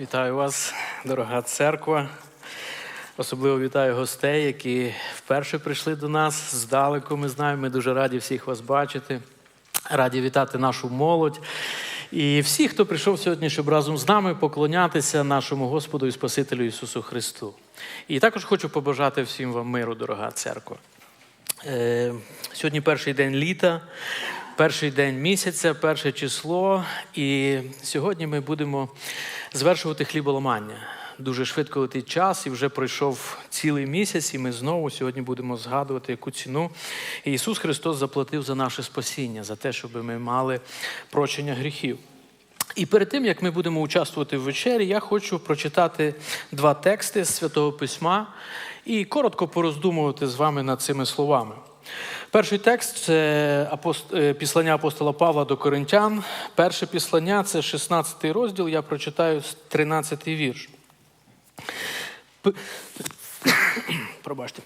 Вітаю вас, дорога церква. Особливо вітаю гостей, які вперше прийшли до нас здалеку. Ми знаємо, ми дуже раді всіх вас бачити. Раді вітати нашу молодь. І всіх, хто прийшов сьогодні, щоб разом з нами поклонятися нашому Господу і Спасителю Ісусу Христу. І також хочу побажати всім вам миру, дорога церква. Е, Сьогодні перший день літа, перший день місяця, перше число. І сьогодні ми будемо звершувати хліболамання. Дуже швидко летить час, і вже пройшов цілий місяць, і ми знову сьогодні будемо згадувати, яку ціну Ісус Христос заплатив за наше спасіння, за те, щоб ми мали прощення гріхів. І перед тим, як ми будемо участвувати в вечері, я хочу прочитати два тексти з Святого Письма і коротко пороздумувати з вами над цими словами. Перший текст це е, післання апостола Павла до Коринтян. Перше післання це 16 розділ, я прочитаю 13 вірш. Пробачте.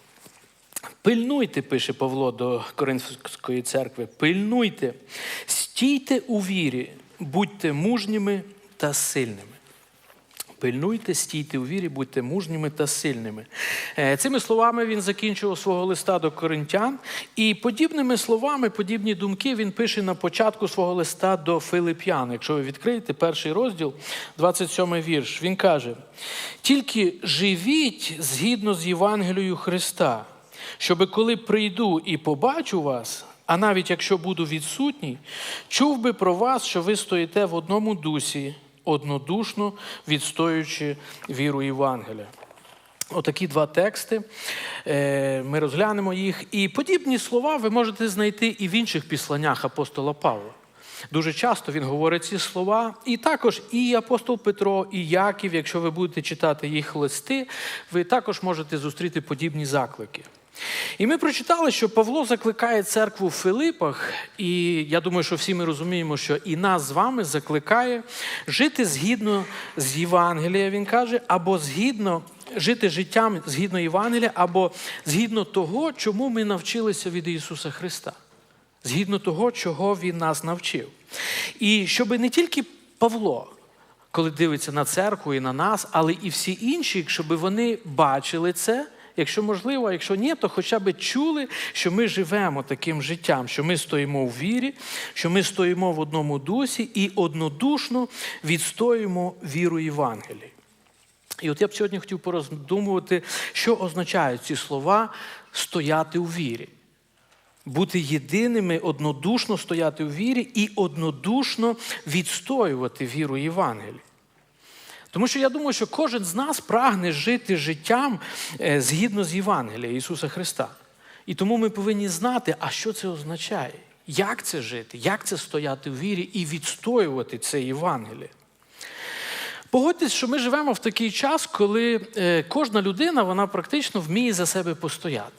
Пильнуйте, пише Павло до Коринфської церкви, пильнуйте, стійте у вірі, будьте мужніми та сильними. Пильнуйте, стійте у вірі, будьте мужніми та сильними. Е, Цими словами він закінчував свого листа до коринтян, і подібними словами, подібні думки він пише на початку свого листа до Филип'ян. Якщо ви відкриєте перший розділ, 27 вірш, він каже: тільки живіть згідно з Євангелією Христа, щоби коли прийду і побачу вас, а навіть якщо буду відсутній, чув би про вас, що ви стоїте в одному дусі, однодушно відстоюючи віру Євангелія. Отакі два тексти. Е, Ми розглянемо їх. І подібні слова ви можете знайти і в інших післаннях апостола Павла. Дуже часто він говорить ці слова. І також і апостол Петро, і Яків, якщо ви будете читати їх листи, ви також можете зустріти подібні заклики. І ми прочитали, що Павло закликає церкву в Филипах, і я думаю, що всі ми розуміємо, що і нас з вами закликає жити згідно з Євангелія, він каже, або згідно жити життям згідно Євангелія, або згідно того, чому ми навчилися від Ісуса Христа, згідно того, чого Він нас навчив. І щоб не тільки Павло, коли дивиться на церкву і на нас, але і всі інші, щоб вони бачили це. Якщо можливо, а якщо ні, то хоча б чули, що ми живемо таким життям, що ми стоїмо в вірі, що ми стоїмо в одному дусі і однодушно відстоюємо віру Євангелії. І от я б сьогодні хотів пороздумувати, що означають ці слова стояти у вірі. Бути єдиними, однодушно стояти у вірі і однодушно відстоювати віру Євангелії. Тому що я думаю, що кожен з нас прагне жити життям е, згідно з Євангелія Ісуса Христа. І тому ми повинні знати, а що це означає, як це жити, як це стояти в вірі і відстоювати це Євангеліє. Погодьтесь, що ми живемо в такий час, коли е, кожна людина вона практично вміє за себе постояти.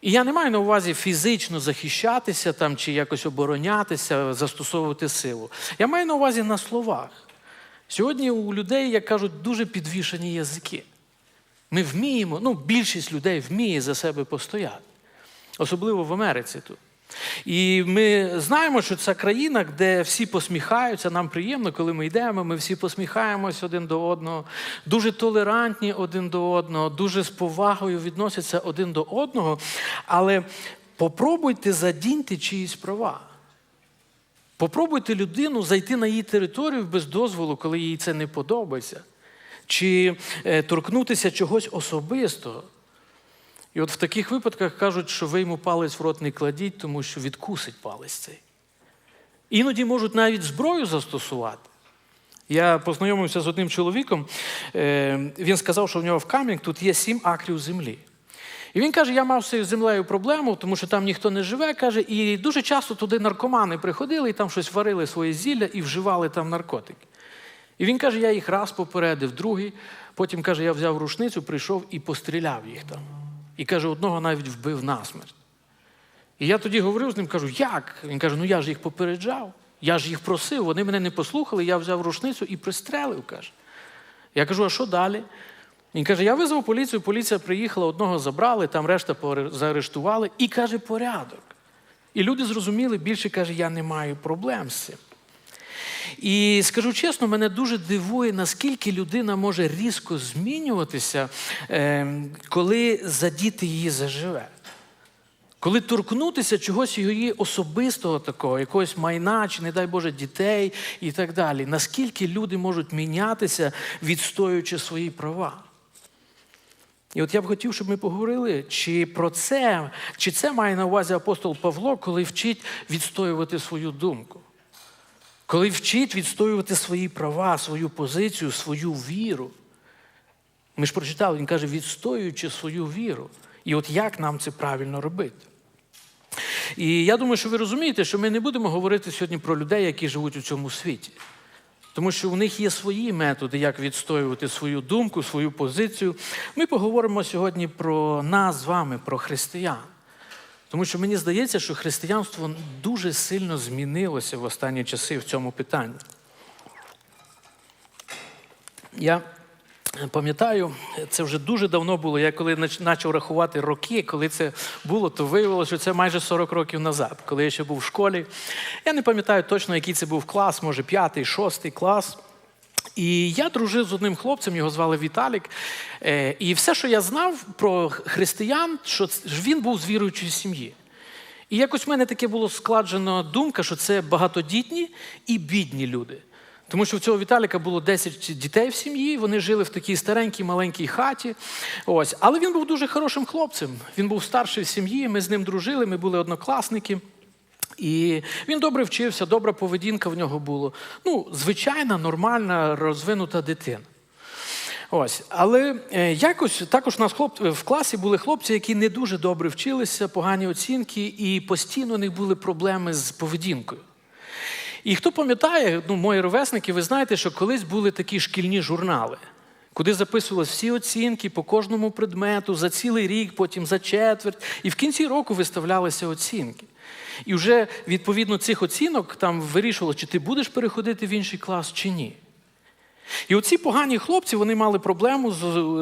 І я не маю на увазі фізично захищатися там, чи якось оборонятися, застосовувати силу. Я маю на увазі на словах. Сьогодні у людей, як кажуть, дуже підвішені язики. Ми вміємо, ну, більшість людей вміє за себе постояти, особливо в Америці тут. І ми знаємо, що це країна, де всі посміхаються, нам приємно, коли ми йдемо, ми всі посміхаємось один до одного, дуже толерантні один до одного, дуже з повагою відносяться один до одного. Але попробуйте задіньте чиїсь права. Попробуйте людину зайти на її територію без дозволу, коли їй це не подобається, чи е, торкнутися чогось особистого. І от в таких випадках кажуть, що ви йому палець в рот не кладіть, тому що відкусить палець цей. Іноді можуть навіть зброю застосувати. Я познайомився з одним чоловіком, е, він сказав, що в нього в Кам'янк тут є сім акрів землі. І він каже: я мав з цією землею проблему, тому що там ніхто не живе, каже, і дуже часто туди наркомани приходили і там щось варили своє зілля і вживали там наркотики. І він каже, я їх раз попередив, другий. Потім каже, я взяв рушницю, прийшов і постріляв їх там. І каже, одного навіть вбив насмерть. І я тоді говорив з ним, кажу, як? Він каже, ну я ж їх попереджав, я ж їх просив, вони мене не послухали, я взяв рушницю і пристрелив. каже. Я кажу, а що далі? Він каже: я визвав поліцію, поліція приїхала, одного забрали, там решта заарештували, і каже, порядок. І люди зрозуміли, більше каже, я не маю проблем з цим. І скажу чесно, мене дуже дивує, наскільки людина може різко змінюватися, е, коли задіти її заживе. Коли торкнутися чогось її особистого такого, якогось майна, чи, не дай Боже, дітей і так далі. Наскільки люди можуть мінятися, відстоюючи свої права? І от я б хотів, щоб ми поговорили, чи про це, чи це має на увазі апостол Павло, коли вчить відстоювати свою думку, коли вчить відстоювати свої права, свою позицію, свою віру. Ми ж прочитали, він каже, відстоюючи свою віру. І от як нам це правильно робити? І я думаю, що ви розумієте, що ми не будемо говорити сьогодні про людей, які живуть у цьому світі. Тому що у них є свої методи, як відстоювати свою думку, свою позицію. Ми поговоримо сьогодні про нас з вами, про християн. Тому що мені здається, що християнство дуже сильно змінилося в останні часи в цьому питанні. Я пам'ятаю, це вже дуже давно було. Я коли почав рахувати роки, коли це було, то виявилося, що це майже 40 років назад, коли я ще був в школі. Я не пам'ятаю точно, який це був клас, може п'ятий, шостий клас. І я дружив з одним хлопцем, його звали Віталік. Е, і все, що я знав про християн, що він був з віруючої сім'ї. І якось в мене таке було складжена думка, що це багатодітні і бідні люди. Тому що в цього Віталіка було 10 дітей в сім'ї, вони жили в такій старенькій маленькій хаті. Ось. Але він був дуже хорошим хлопцем. Він був старший в сім'ї, ми з ним дружили, ми були однокласники. І він добре вчився, добра поведінка в нього була. Ну, звичайна, нормальна, розвинута дитина. Ось, але е, якось також у нас хлоп... в класі були хлопці, які не дуже добре вчилися, погані оцінки, і постійно у них були проблеми з поведінкою. І хто пам'ятає, ну, мої ровесники, ви знаєте, що колись були такі шкільні журнали, куди записувалися всі оцінки по кожному предмету за цілий рік, потім за четверть, і в кінці року виставлялися оцінки. І вже відповідно цих оцінок там вирішувало, чи ти будеш переходити в інший клас, чи ні. І оці погані хлопці вони мали проблему з,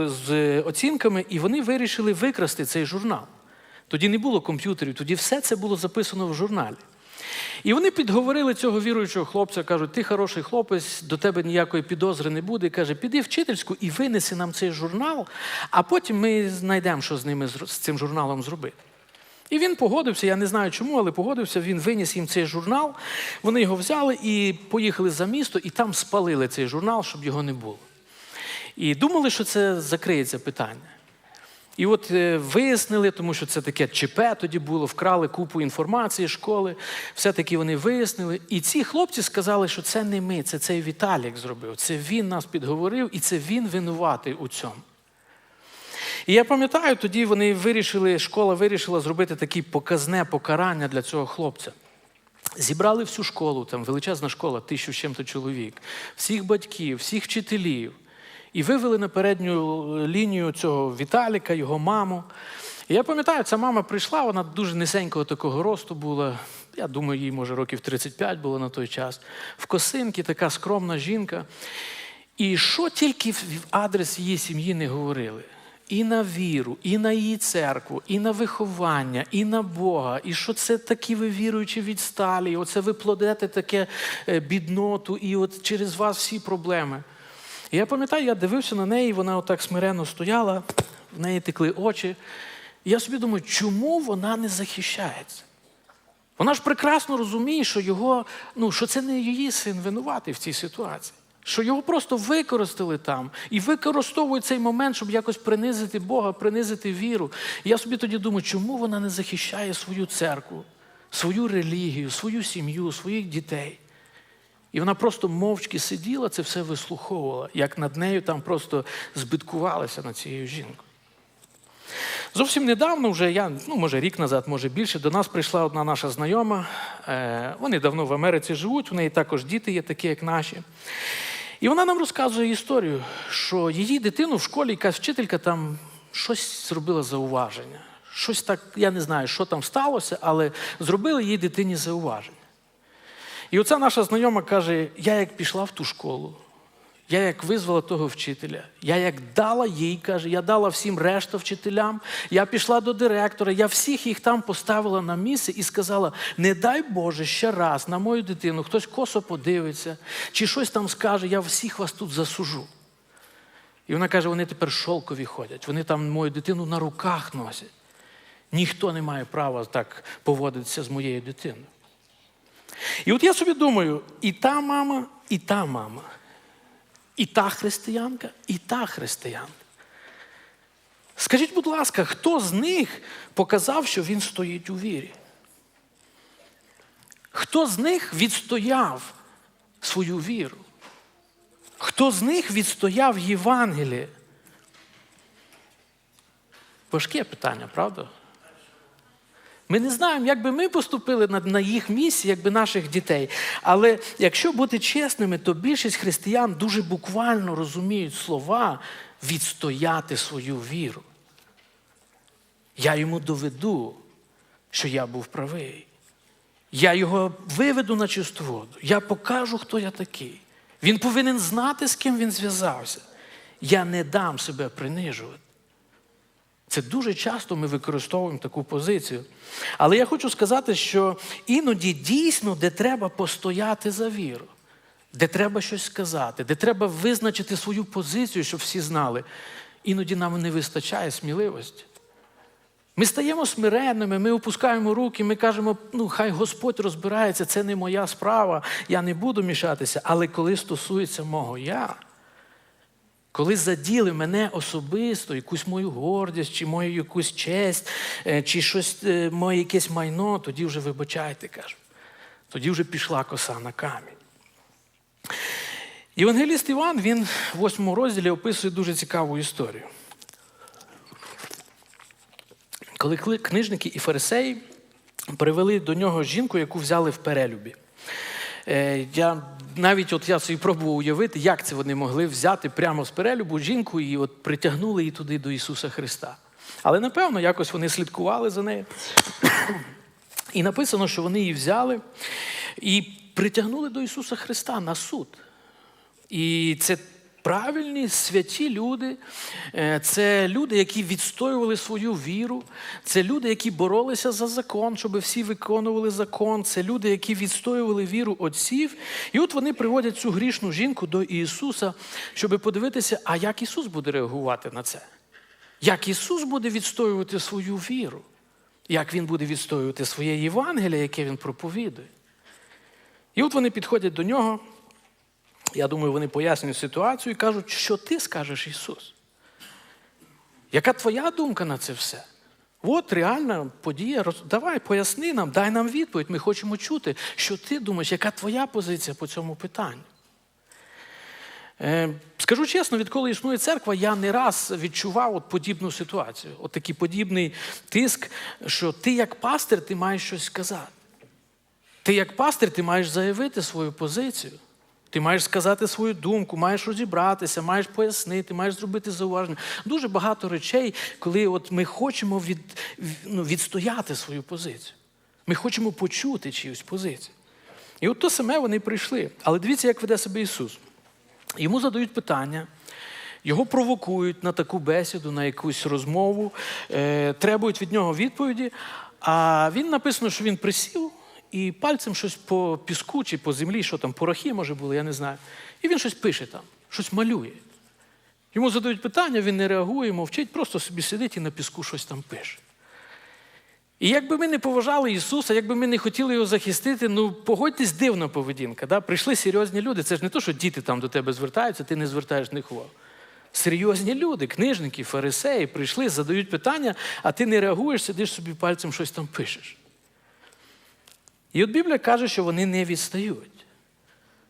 з оцінками, і вони вирішили викрасти цей журнал. Тоді не було комп'ютерів, тоді все це було записано в журналі. І вони підговорили цього віруючого хлопця, кажуть, ти хороший хлопець, до тебе ніякої підозри не буде. І каже, піди вчительську і винеси нам цей журнал, а потім ми знайдемо, що з ними з цим журналом зробити. І він погодився, я не знаю чому, але погодився, він виніс їм цей журнал. Вони його взяли і поїхали за місто, і там спалили цей журнал, щоб його не було. І думали, що це закриється питання. І от е, вияснили, тому що це таке ЧП тоді було, вкрали купу інформації школи. Все-таки вони вияснили. І ці хлопці сказали, що це не ми, це цей Віталік зробив. Це він нас підговорив, і це він винуватий у цьому. І я пам'ятаю, тоді вони вирішили, школа вирішила зробити таке показне покарання для цього хлопця. Зібрали всю школу, там величезна школа, тисячу чим-то чоловік, всіх батьків, всіх вчителів. І вивели на передню лінію цього Віталіка, його маму. І я пам'ятаю, ця мама прийшла, вона дуже низенького такого росту була. Я думаю, їй, може, років 35 було на той час. В косинки така скромна жінка. І що тільки в адрес її сім'ї не говорили. І на віру, і на її церкву, і на виховання, і на Бога, і що це такі ви віруючі відсталі, оце ви плодете таке е, бідноту, і от через вас всі проблеми. І я пам'ятаю, я дивився на неї, вона отак смиренно стояла, в неї текли очі. І я собі думаю, чому вона не захищається? Вона ж прекрасно розуміє, що його, ну, що це не її син винуватий в цій ситуації. Що його просто використали там і використовують цей момент, щоб якось принизити Бога, принизити віру. І я собі тоді думаю, чому вона не захищає свою церкву, свою релігію, свою сім'ю, своїх дітей? І вона просто мовчки сиділа, це все вислуховувала, як над нею там просто збиткувалися над цією жінкою. Зовсім недавно, вже я, ну може рік назад, може більше, до нас прийшла одна наша знайома. Е, Вони давно в Америці живуть, у неї також діти є такі, як наші. І вона нам розказує історію, що її дитину в школі якась вчителька там щось зробила зауваження. Щось так, я не знаю, що там сталося, але зробили їй дитині зауваження. І оця наша знайома каже: я як пішла в ту школу, Я як визвала того вчителя, я як дала їй, каже, я дала всім решта вчителям, я пішла до директора, я всіх їх там поставила на місце і сказала: не дай Боже ще раз на мою дитину, хтось косо подивиться, чи щось там скаже, я всіх вас тут засужу. І вона каже: вони тепер шолкові ходять, вони там мою дитину на руках носять. Ніхто не має права так поводитися з моєю дитиною. І от я собі думаю, і та мама, і та мама, і та християнка, і та християнка. Скажіть, будь ласка, хто з них показав, що він стоїть у вірі? Хто з них відстояв свою віру? Хто з них відстояв Євангеліє? Важке питання, правда? Ми не знаємо, як би ми поступили на, їх місці, якби наших дітей. Але якщо бути чесними, то більшість християн дуже буквально розуміють слова відстояти свою віру. Я йому доведу, що я був правий. Я його виведу на чисту воду. Я покажу, хто я такий. Він повинен знати, з ким він зв'язався. Я не дам себе принижувати. Це дуже часто ми використовуємо таку позицію. Але я хочу сказати, що іноді дійсно, де треба постояти за віру, де треба щось сказати, де треба визначити свою позицію, щоб всі знали, іноді нам не вистачає сміливості. Ми стаємо смиренними, ми опускаємо руки, ми кажемо, ну хай Господь розбирається, це не моя справа, я не буду мішатися. Але коли стосується мого я, коли заділи мене особисто, якусь мою гордість, чи мою якусь честь, е, чи щось е, моє якесь майно, тоді вже вибачайте, кажу. Тоді вже пішла коса на камінь. Євангеліст Іван, він в восьмому розділі описує дуже цікаву історію. Коли книжники і фарисеї привели до нього жінку, яку взяли в перелюбі. Е, Я навіть от я собі пробував уявити, як це вони могли взяти прямо з перелюбу жінку і от притягнули її туди до Ісуса Христа. Але напевно, якось вони слідкували за нею. І написано, що вони її взяли і притягнули до Ісуса Христа на суд. І це правильні святі люди, е, це люди, які відстоювали свою віру, це люди, які боролися за закон, щоб всі виконували закон, це люди, які відстоювали віру отців. І от вони приводять цю грішну жінку до Ісуса, щоб подивитися, а як Ісус буде реагувати на це? Як Ісус буде відстоювати свою віру? Як Він буде відстоювати своє Євангеліє, яке Він проповідує? І от вони підходять до нього. Я думаю, вони пояснюють ситуацію і кажуть, що ти скажеш Ісус? Яка твоя думка на це все? От реальна подія. Давай, поясни нам, дай нам відповідь. Ми хочемо чути, що ти думаєш, яка твоя позиція по цьому питанню. Е, скажу чесно, відколи існує церква, я не раз відчував от подібну ситуацію, от такий подібний тиск, що ти як пастир ти маєш щось сказати. Ти як пастир ти маєш заявити свою позицію. Ти маєш сказати свою думку, маєш розібратися, маєш пояснити, маєш зробити зауваження. Дуже багато речей, коли от ми хочемо від, ну, відстояти свою позицію. Ми хочемо почути чиюсь позицію. І от то саме вони прийшли. Але дивіться, як веде себе Ісус. Йому задають питання, його провокують на таку бесіду, на якусь розмову, е, требують від нього відповіді. А він написано, що він присів і пальцем щось по піску чи по землі, що там, порохи, може було, я не знаю. І він щось пише там, щось малює. Йому задають питання, він не реагує, мовчить, просто собі сидить і на піску щось там пише. І якби ми не поважали Ісуса, якби ми не хотіли його захистити, ну погодьтесь, дивна поведінка. Да? Прийшли серйозні люди. Це ж не то, що діти там до тебе звертаються, ти не звертаєш них увагу. Серйозні люди, книжники, фарисеї, прийшли, задають питання, а ти не реагуєш, сидиш собі пальцем щось там пишеш. І от Біблія каже, що вони не відстають.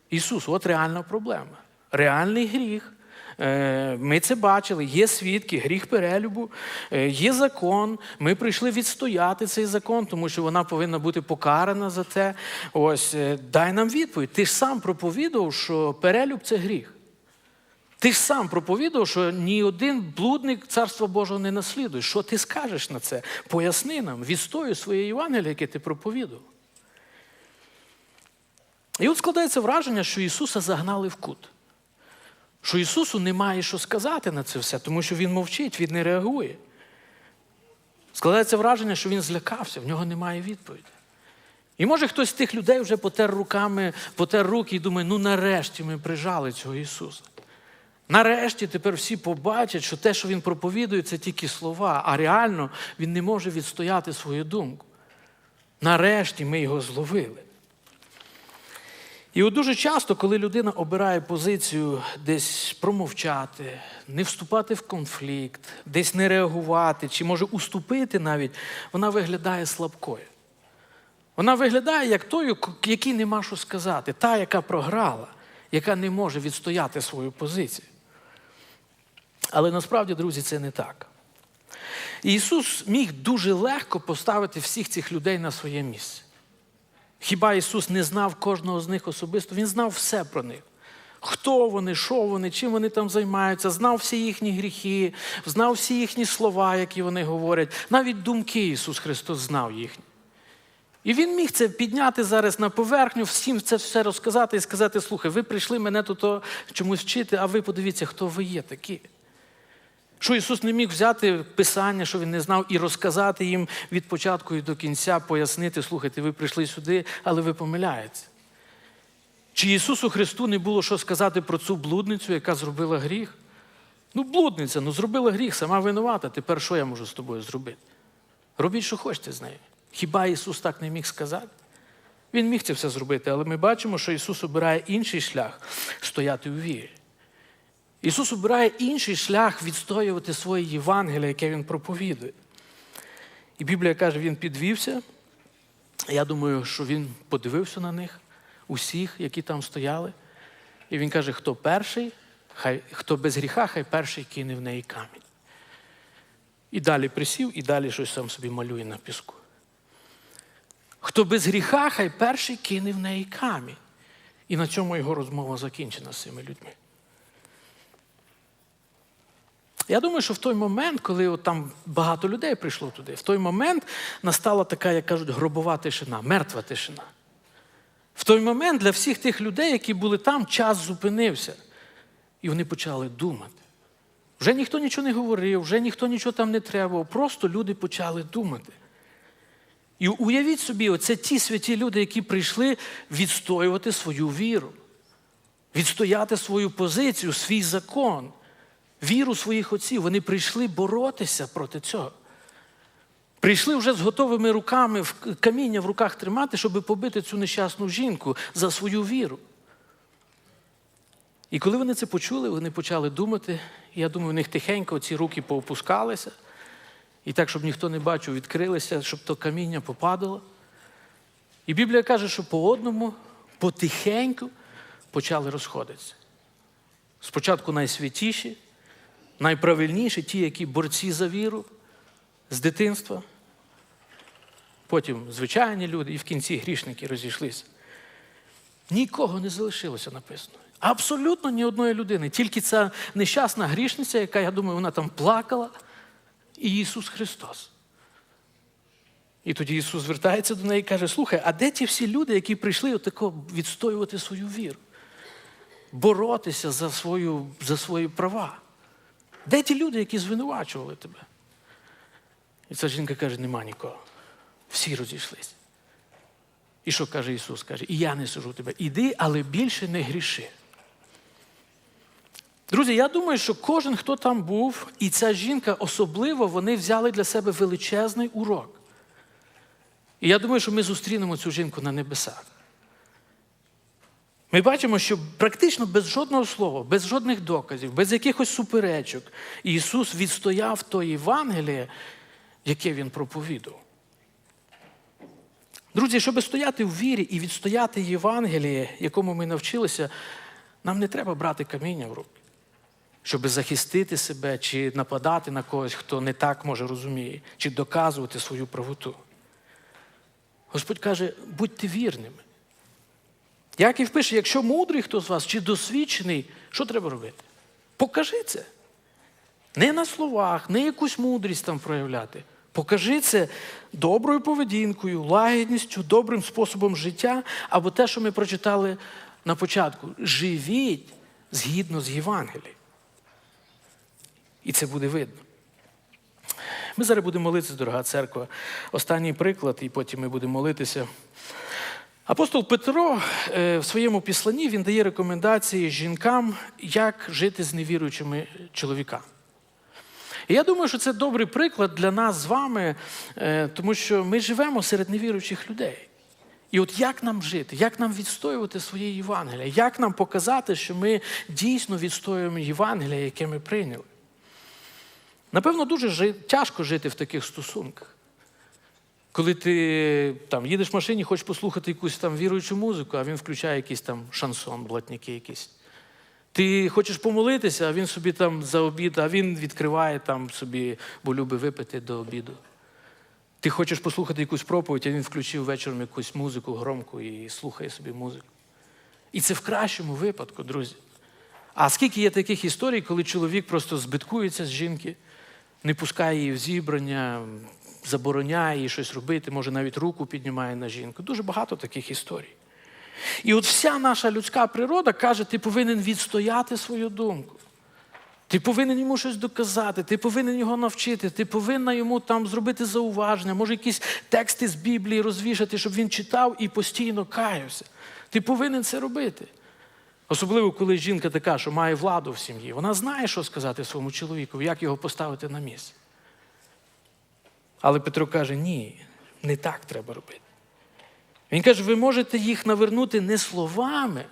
Ісус, от реальна проблема. Реальний гріх. Е, ми це бачили, є свідки, гріх перелюбу, е, є закон. Ми прийшли відстояти цей закон, тому що вона повинна бути покарана за те. Ось е, дай нам відповідь. Ти ж сам проповідував, що перелюб це гріх. Ти ж сам проповідував, що ні один блудник Царства Божого не наслідує. Що ти скажеш на це? Поясни нам, відстоюй своє Євангеліє, яке ти проповідував. І от складається враження, що Ісуса загнали в кут. Що Ісусу немає що сказати на це все, тому що Він мовчить, Він не реагує. Складається враження, що він злякався, в нього немає відповіді. І може хтось з тих людей вже потер руками, потер руки і думає, ну нарешті ми прижали цього Ісуса. Нарешті тепер всі побачать, що те, що Він проповідує, це тільки слова, а реально він не може відстояти свою думку. Нарешті ми його зловили. І от дуже часто, коли людина обирає позицію десь промовчати, не вступати в конфлікт, десь не реагувати, чи може уступити навіть, вона виглядає слабкою. Вона виглядає як той, який нема що сказати, та, яка програла, яка не може відстояти свою позицію. Але насправді, друзі, це не так. Ісус міг дуже легко поставити всіх цих людей на своє місце. Хіба Ісус не знав кожного з них особисто? Він знав все про них. Хто вони, що вони, чим вони там займаються, знав всі їхні гріхи, знав всі їхні слова, які вони говорять. Навіть думки Ісус Христос знав їхні. І Він міг це підняти зараз на поверхню, всім це все розказати і сказати: слухай, ви прийшли мене тут чомусь вчити, а ви подивіться, хто ви є такі. Що Ісус не міг взяти Писання, що Він не знав, і розказати їм від початку і до кінця, пояснити, слухайте, ви прийшли сюди, але ви помиляєтеся. Чи Ісусу Христу не було що сказати про цю блудницю, яка зробила гріх? Ну, блудниця, ну зробила гріх, сама винувата. Тепер що я можу з тобою зробити? Робіть, що хочете з нею. Хіба Ісус так не міг сказати? Він міг це все зробити, але ми бачимо, що Ісус обирає інший шлях стояти у вірі. Ісус обирає інший шлях відстоювати своє Євангеліє, яке Він проповідує. І Біблія каже, Він підвівся. Я думаю, що Він подивився на них, усіх, які там стояли. І він каже, хто перший, хай, хто без гріха, хай перший кине в неї камінь. І далі присів, і далі щось сам собі малює на піску. Хто без гріха, хай перший кине в неї камінь. І на цьому його розмова закінчена з цими людьми. Я думаю, що в той момент, коли от там багато людей прийшло туди, в той момент настала така, як кажуть, гробова тишина, мертва тишина. В той момент для всіх тих людей, які були там, час зупинився. І вони почали думати. Вже ніхто нічого не говорив, вже ніхто нічого там не требував, просто люди почали думати. І уявіть собі, оце ті святі люди, які прийшли відстоювати свою віру, відстояти свою позицію, свій закон, віру своїх отців. Вони прийшли боротися проти цього. Прийшли вже з готовими руками каміння в руках тримати, щоб побити цю нещасну жінку за свою віру. І коли вони це почули, вони почали думати. Я думаю, у них тихенько ці руки поопускалися. І так, щоб ніхто не бачив, відкрилися, щоб то каміння попадало. І Біблія каже, що по одному, потихеньку почали розходитися. Спочатку найсвятіші, найправильніші, ті, які борці за віру з дитинства. Потім звичайні люди, і в кінці грішники розійшлися. Нікого не залишилося написано. Абсолютно ні одної людини. Тільки ця нещасна грішниця, яка, я думаю, вона там плакала, і Ісус Христос. І тоді Ісус звертається до неї і каже: Слухай, а де ті всі люди, які прийшли отако відстоювати свою віру, боротися за, свою, за свої права? Де ті люди, які звинувачували тебе? І ця жінка каже, нема нікого. Всі розійшлися. І що каже Ісус? Каже, і я не сужу тебе. Іди, але більше не гріши. Друзі, я думаю, що кожен, хто там був, і ця жінка особливо, вони взяли для себе величезний урок. І я думаю, що ми зустрінемо цю жінку на небесах. Ми бачимо, що практично без жодного слова, без жодних доказів, без якихось суперечок, Ісус відстояв то Євангеліє, яке Він проповідував. Друзі, щоб стояти в вірі і відстояти Євангеліє, якому ми навчилися, нам не треба брати каміння в руки, щоб захистити себе чи нападати на когось, хто не так може розуміє, чи доказувати свою правоту. Господь каже, будьте вірними. Яків пише, якщо мудрий хто з вас чи досвідчений, що треба робити? Покажи це. Не на словах, не якусь мудрість там проявляти. Покажи це доброю поведінкою, лагідністю, добрим способом життя, або те, що ми прочитали на початку. Живіть згідно з Євангелієм. І це буде видно. Ми зараз будемо молитися, дорога церква. Останній приклад, і потім ми будемо молитися. Апостол Петро е, в своєму післанні він дає рекомендації жінкам, як жити з невіруючими чоловіками. І я думаю, що це добрий приклад для нас з вами, е, тому що ми живемо серед невіруючих людей. І от як нам жити, як нам відстоювати своє Євангелія, як нам показати, що ми дійсно відстоюємо Євангелія, яке ми прийняли? Напевно, дуже тяжко жити в таких стосунках. Коли ти там їдеш в машині, хочеш послухати якусь там віруючу музику, а він включає якийсь там шансон, блатники якісь. Ти хочеш помолитися, а він собі там за обід, а він відкриває там собі, бо любить випити до обіду. Ти хочеш послухати якусь проповідь, а він включив вечором якусь музику громку і слухає собі музику. І це в кращому випадку, друзі. А скільки є таких історій, коли чоловік просто збиткується з жінки, не пускає її в зібрання, забороняє їй щось робити, може навіть руку піднімає на жінку. Дуже багато таких історій. І от вся наша людська природа каже, ти повинен відстояти свою думку. Ти повинен йому щось доказати, ти повинен його навчити, ти повинна йому там зробити зауваження, може якісь тексти з Біблії розвішати, щоб він читав і постійно каявся. Ти повинен це робити. Особливо, коли жінка така, що має владу в сім'ї, вона знає, що сказати своєму чоловіку, як його поставити на місце. Але Петро каже: ні, не так треба робити. Він каже, ви можете їх навернути не словами,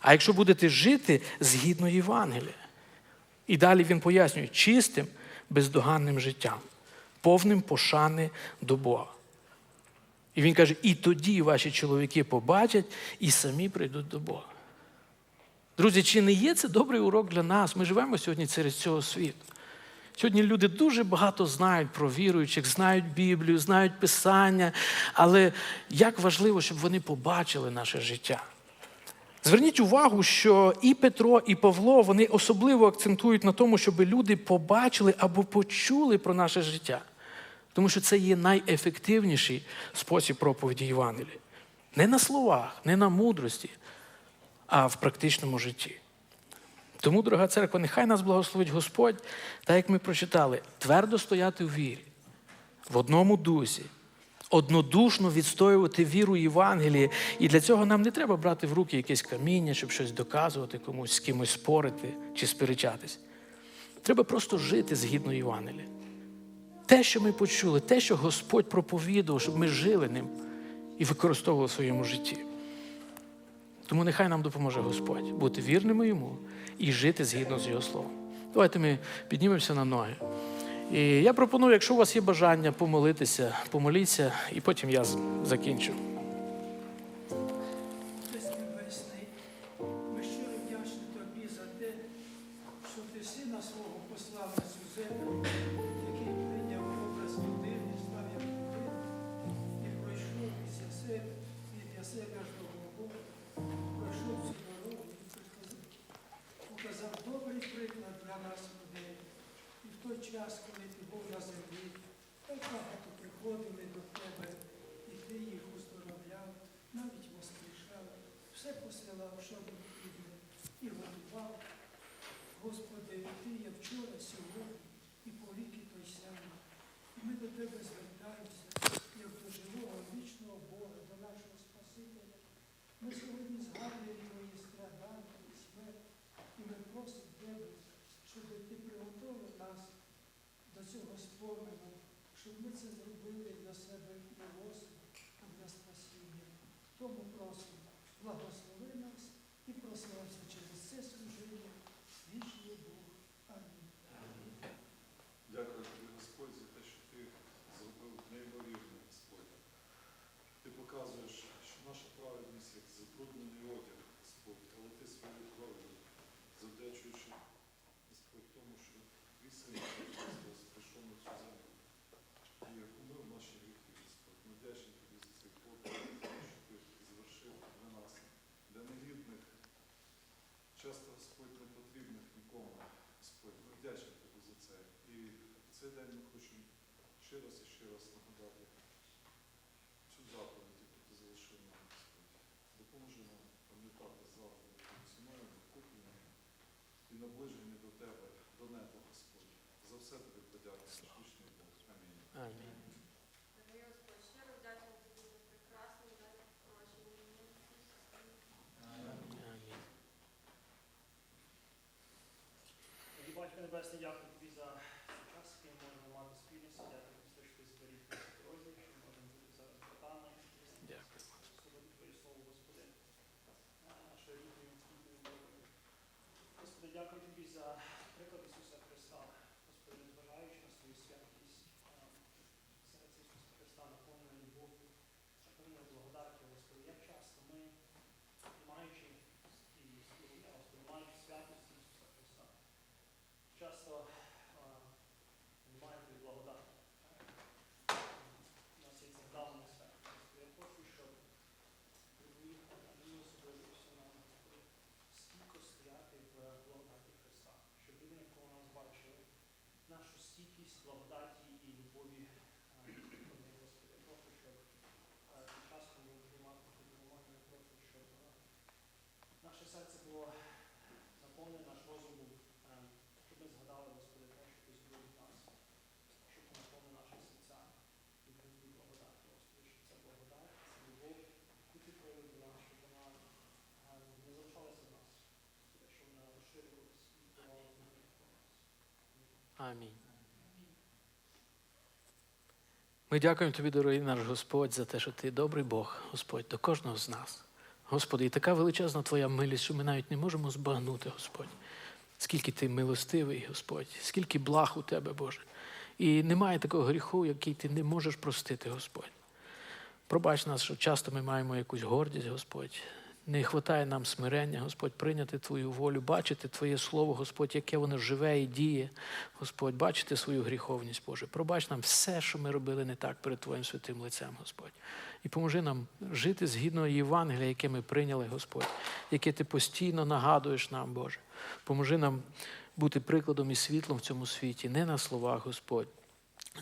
а якщо будете жити згідно Євангелія. І далі він пояснює чистим, бездоганним життям, повним пошани до Бога. І він каже, і тоді ваші чоловіки побачать і самі прийдуть до Бога. Друзі, чи не є це добрий урок для нас? Ми живемо сьогодні через цього світу. Сьогодні люди дуже багато знають про віруючих, знають Біблію, знають Писання, але як важливо, щоб вони побачили наше життя. Зверніть увагу, що і Петро, і Павло вони особливо акцентують на тому, щоб люди побачили або почули про наше життя. Тому що це є найефективніший спосіб проповіді Євангелія. Не на словах, не на мудрості, а в практичному житті. Тому, дорога церква, нехай нас благословить Господь, так як ми прочитали, твердо стояти в вірі, в одному дусі, однодушно відстоювати віру Євангелії. І для цього нам не треба брати в руки якесь каміння, щоб щось доказувати комусь, з кимось спорити чи сперечатись. Треба просто жити згідно Євангелія. Те, що ми почули, те, що Господь проповідував, щоб ми жили ним і використовували в своєму житті. Тому нехай нам допоможе Господь бути вірними йому і жити згідно з його словом. Давайте ми піднімемося на ноги. І я пропоную, якщо у вас є бажання помолитися, помоліться, і потім я закінчу. Отець нас людей. І в той час, коли ти був на землі, так багато приходили до тебе, і ти їх уздоровляв, навіть воскрешав, все посилав, що необхідне, і готував. Господи, ти є вчора, сьогодні, і повіки той самий. І ми до тебе звертаємося, як до живого, вічного Бога, до нашого Спасителя. Ми сьогодні згадуємо твої страдання і смерть, і ми просимо тебе, щоб ти приготовив нас до цього спомену, щоб ми це зробили для себе милосердя та для спасіння. Тому просимо, благослови нас і прослався через це служіння, вічний Бог. Амінь. Дякую тобі, Господь, за те, що ти зробив неймовірне, Господь. Ти показуєш, що наша праведність як забруднений одяг, Господь, але ти своєю кров'ю, завдячуючи, Господь, тому, що твій син Ісус Христос прийшов на цю землю і умив наші гріхи, Господь. Ми вдячні тобі за цей подвиг, що ти звершив для нас, для негідних, часто, Господь, не потрібних нікому. Господь, ми вдячні тобі за це. І в цей день ми хочемо ще раз і ще раз нагадати цю заповідь, яку ти залишив нам, Господь. Допоможи нам пам'ятати заповідь, ціною, куплені і наближені до тебе, до неба, Господь. За все тобі подякую, вічний Бог. Амінь. Амінь. Господь, щиро вдячна тобі за прекрасний дар прощення. Амінь. Батько Небесний, дякую тобі за цей час, який ми можемо мати спільність. Дякую тобі, за те, що ти зберіг нас в дорозі, що ми можемо бути зараз братами. Дякую. Слухати Твоє Слово, Господи, а, нашою рідною рідною мовою. Господи, дякую тобі за приклад Ісуса Христа. Господи, незважаючи на свою святість, а, серце Ісуса Христа наповнене любов'ю, наповнене благодаттю, Господи, як часто ми, маючи і служіння, Господи, маючи святість Ісуса Христа, часто а, не маємо тобі благодаті. У нас є це вдаване свято. Господи, я прошу, щоб Тобі, а мені особливо нам Господи, стійко стояти в благодаті Христа, щоб люди навколо нас бачили нашу стійкість, благодаті і любові них, Господи. Я прошу, щоб а, під час, коли ми будемо мати я прошу, щоб наше серце було наповнене, наш розум був, щоб ми згадали, Господи, те, що ти зробив нас, щоб наповнив наші серця і благодаті, Господи, щоб ця благодать, ця любов, яку ти проявив до нас, щоб вона не залишалася в нас, щоб вона розширювалася і на нас. Амінь. Ми дякуємо тобі, дорогий наш Господь, за те, що ти добрий Бог, Господь, до кожного з нас. Господи, і така величезна твоя милість, що ми навіть не можемо збагнути, Господь. Скільки ти милостивий, Господь, скільки благ у тебе, Боже. І немає такого гріху, який ти не можеш простити, Господь. Пробач нас, що часто ми маємо якусь гордість, Господь. Не вистачає нам смирення, Господь, прийняти Твою волю, бачити Твоє Слово, Господь, яке воно живе і діє, Господь, бачити свою гріховність, Боже. Пробач нам все, що ми робили не так перед Твоїм святим лицем, Господь. І поможи нам жити згідно Євангелія, яке ми прийняли, Господь, яке Ти постійно нагадуєш нам, Боже. Поможи нам бути прикладом і світлом в цьому світі, не на словах, Господь,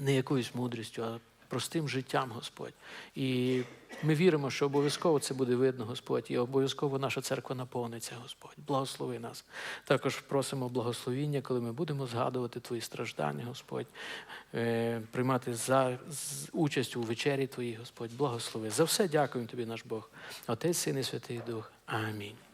не якоюсь мудрістю, а простим життям, Господь. І ми віримо, що обов'язково це буде видно, Господь, і обов'язково наша церква наповниться, Господь. Благослови нас. Також просимо благословіння, коли ми будемо згадувати Твої страждання, Господь, е, приймати за, участь у вечері Твоїй, Господь. Благослови. За все дякуємо Тобі, наш Бог. Отець, Син і Святий Дух. Амінь.